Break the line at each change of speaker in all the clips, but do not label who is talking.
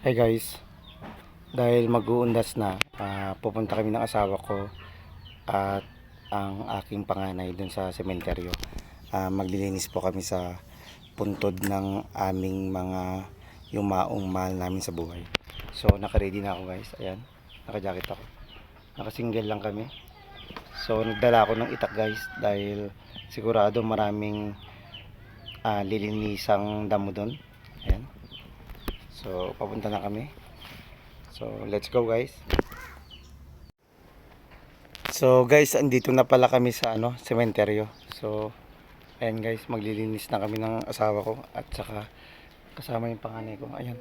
Hi guys, dahil mag-uundas na, ah, pupunta kami ng asawa ko at ang aking panganay dun sa sementeryo. Ah, maglilinis po kami sa puntod ng aming mga yumaong mahal namin sa buhay. So naka-ready na ako guys, ayan, naka-jacket ako. Naka-single lang kami. So nagdala ako ng itak guys dahil sigurado maraming ah, lilinisang damo dun. So, papunta na kami. So, let's go guys. So, guys, andito na pala kami sa ano, sementeryo. So, ayan guys, maglilinis na kami ng asawa ko at saka kasama yung panganay ko. Ayan.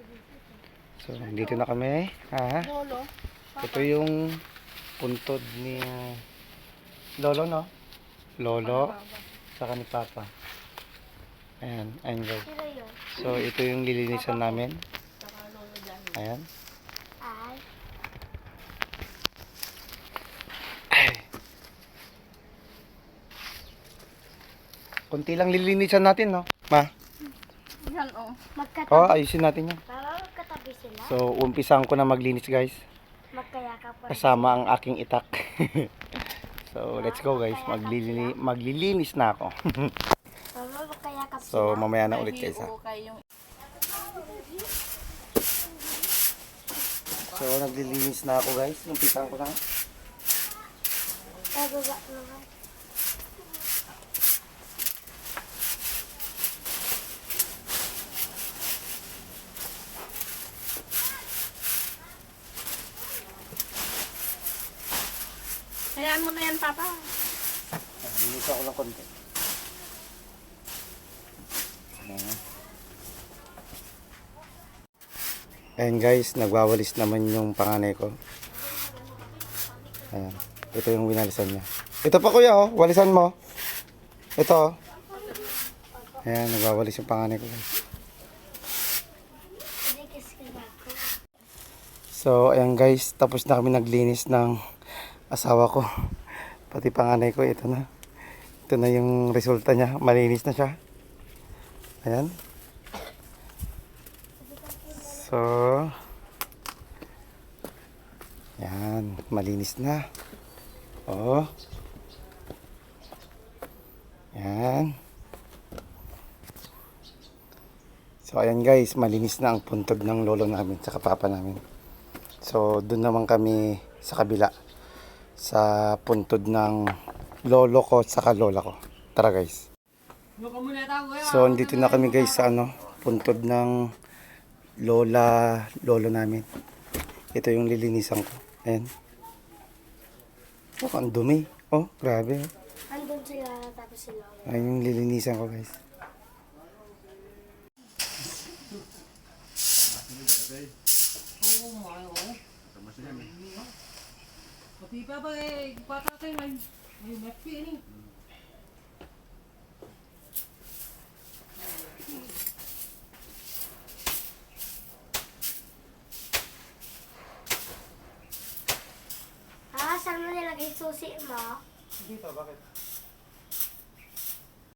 So, andito na kami. Ha?
Lolo.
Ito yung puntod ni Lolo, no? Lolo, saka ni Papa. Ayan, ayan guys. So, ito yung lilinisan namin. Ayan.
Ay.
Kunti lang lilinisan natin, no? Ma?
Yan o.
Oh,
Magkatabi.
ayusin natin yan.
Para magkatabi sila.
So, umpisahan ko na maglinis, guys.
Magkayakap pa.
Kasama ang aking itak. so, let's go, guys. Maglilini maglilinis na ako. So, mamaya na ulit, guys, ha? So, naglilinis na ako, guys. Umpisahan ko na.
Ay, baba naman. Hayaan mo na yan, Papa.
Linis ako ng konti. Ayan. Ayan guys, nagwawalis naman yung panganay ko. Ayan. Ito yung winalisan niya. Ito pa kuya oh, walisan mo. Ito oh. Ayan, nagwawalis yung panganay ko guys. So, ayan guys, tapos na kami naglinis ng asawa ko. Pati panganay ko, ito na. Ito na yung resulta niya. Malinis na siya. Ayan. So, ayan, malinis na. Oh. Ayan. So, ayan guys, malinis na ang puntod ng lolo namin, sa papa namin. So, doon naman kami sa kabila. Sa puntod ng lolo ko at saka lola ko. Tara guys. So, andito na kami guys sa ano, puntod ng lola, lolo namin. Ito yung lilinisan ko. Ayan. Oh, ang dumi. Oh, grabe.
Andun sila, tapos sila.
Ayan yung lilinisan ko guys.
Pati pa ba eh, bata tayo may may mapi ni.
Nilagay susi mo?
Dito, bakit?